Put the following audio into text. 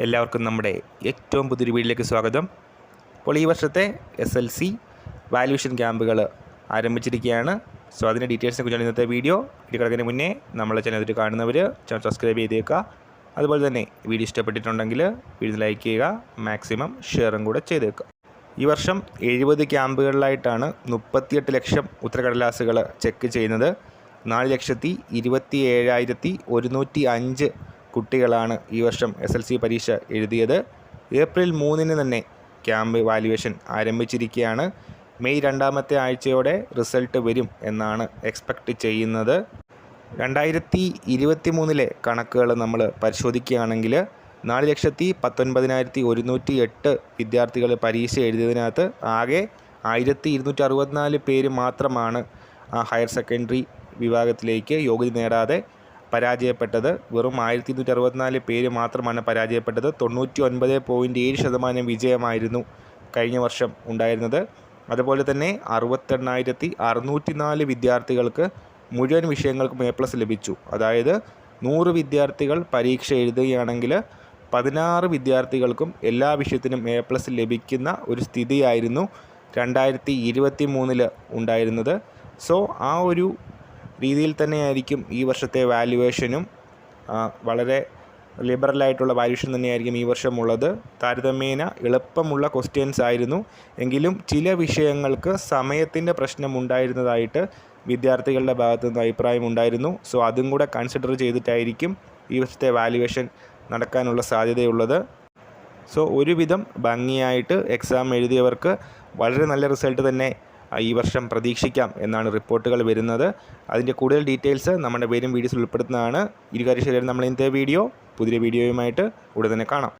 എല്ലാവർക്കും നമ്മുടെ ഏറ്റവും പുതിയൊരു വീഡിയോയിലേക്ക് സ്വാഗതം. അപ്പോൾ ഈ വർഷത്തെ എസ് എൽ സി വാല്യൂഷൻ ക്യാമ്പുകൾ ആരംഭിച്ചിരിക്കുകയാണ്. സോ അതിന്റെ ഡീറ്റെയിൽസിനെ കുറിച്ച് ഇന്നത്തെ വീഡിയോ. വീഡിയോ കിടക്കുന്നതിന് മുന്നേ നമ്മളെ ചാനൽ ഇതിൽ കാണുന്നവർ ചാനൽ സബ്സ്ക്രൈബ് ചെയ്തേക്കുക. അതുപോലെ തന്നെ വീഡിയോ ഇഷ്ടപ്പെട്ടിട്ടുണ്ടെങ്കിൽ വീഡിയോ ലൈക്ക് ചെയ്യുക മാക്സിമം ഷെയറും കൂടെ ചെയ്തേക്കുക. ഈ വർഷം എഴുപത് ക്യാമ്പുകളിലായിട്ടാണ് മുപ്പത്തിയെട്ട് ലക്ഷം ഉത്തരക്കടലാസുകൾ ചെക്ക് ചെയ്യുന്നത്. നാല് ലക്ഷത്തി ഇരുപത്തി ഏഴായിരത്തി ഒരുന്നൂറ്റി അഞ്ച് കുട്ടികളാണ് ഈ വർഷം എസ് എൽ സി പരീക്ഷ എഴുതിയത്. ഏപ്രിൽ മൂന്നിന് തന്നെ ക്യാമ്പ് വാല്യുവേഷൻ ആരംഭിച്ചിരിക്കുകയാണ്. മെയ് രണ്ടാമത്തെ ആഴ്ചയോടെ റിസൾട്ട് വരും എന്നാണ് എക്സ്പെക്റ്റ് ചെയ്യുന്നത്. രണ്ടായിരത്തി ഇരുപത്തി മൂന്നിലെ കണക്കുകൾ നമ്മൾ പരിശോധിക്കുകയാണെങ്കിൽ നാല് ലക്ഷത്തി പത്തൊൻപതിനായിരത്തി ഒരുന്നൂറ്റി എട്ട് വിദ്യാർത്ഥികൾ പരീക്ഷ എഴുതിയതിനകത്ത് ആകെ ആയിരത്തി ഇരുന്നൂറ്റി അറുപത്തിനാല് പേര് മാത്രമാണ് ഹയർ സെക്കൻഡറി വിഭാഗത്തിലേക്ക് യോഗ്യത നേടാതെ പരാജയപ്പെട്ടത്. വെറും ആയിരത്തി ഇരുന്നൂറ്റി അറുപത്തിനാല് പേര് മാത്രമാണ് പരാജയപ്പെട്ടത്. തൊണ്ണൂറ്റി ഒൻപത് പോയിന്റ് ഏഴ് ശതമാനം വിജയമായിരുന്നു കഴിഞ്ഞ വർഷം ഉണ്ടായിരുന്നത്. അതുപോലെ തന്നെ അറുപത്തെണ്ണായിരത്തി അറുന്നൂറ്റി നാല് വിദ്യാർത്ഥികൾക്ക് മുഴുവൻ വിഷയങ്ങൾക്കും എ പ്ലസ് ലഭിച്ചു. അതായത് നൂറ് വിദ്യാർത്ഥികൾ പരീക്ഷ എഴുതുകയാണെങ്കിൽ പതിനാറ് വിദ്യാർത്ഥികൾക്കും എല്ലാ വിഷയത്തിനും എ പ്ലസ് ലഭിക്കുന്ന ഒരു സ്ഥിതിയായിരുന്നു രണ്ടായിരത്തി ഇരുപത്തി മൂന്നിൽ ഉണ്ടായിരുന്നത്. സോ ആ ഒരു രീതിയിൽ തന്നെയായിരിക്കും ഈ വർഷത്തെ വാല്യുവേഷനും വളരെ ലിബറലായിട്ടുള്ള വാല്യുവേഷൻ തന്നെയായിരിക്കും ഈ വർഷമുള്ളത് താരതമ്യേന എളുപ്പമുള്ള ക്വസ്റ്റ്യൻസ് ആയിരുന്നു. എങ്കിലും ചില വിഷയങ്ങൾക്ക് സമയത്തിന്റെ പ്രശ്നം ഉണ്ടായിരുന്നതായിട്ട് വിദ്യാർത്ഥികളുടെ ഭാഗത്തു നിന്ന് അഭിപ്രായം ഉണ്ടായിരുന്നു. സോ അതും കൂടെ കൺസിഡർ ചെയ്തിട്ടായിരിക്കും ഈ വർഷത്തെ വാല്യുവേഷൻ നടക്കാനുള്ള സാധ്യതയുള്ളത്. സോ ഒരുവിധം ഭംഗിയായിട്ട് എക്സാം എഴുതിയവർക്ക് വളരെ നല്ല റിസൾട്ട് തന്നെ ഈ വർഷം പ്രതീക്ഷിക്കാം എന്നാണ് റിപ്പോർട്ടുകൾ വരുന്നത്. അതിന്റെ കൂടുതൽ ഡീറ്റെയിൽസ് നമ്മുടെ പേരും വീഡിയോസിൽ ഉൾപ്പെടുത്തുന്നതാണ്. ഇരുകാര്യ ശരീരം നമ്മൾ ഇന്നത്തെ വീഡിയോ പുതിയ വീഡിയോയുമായിട്ട് ഉടൻ തന്നെ കാണാം.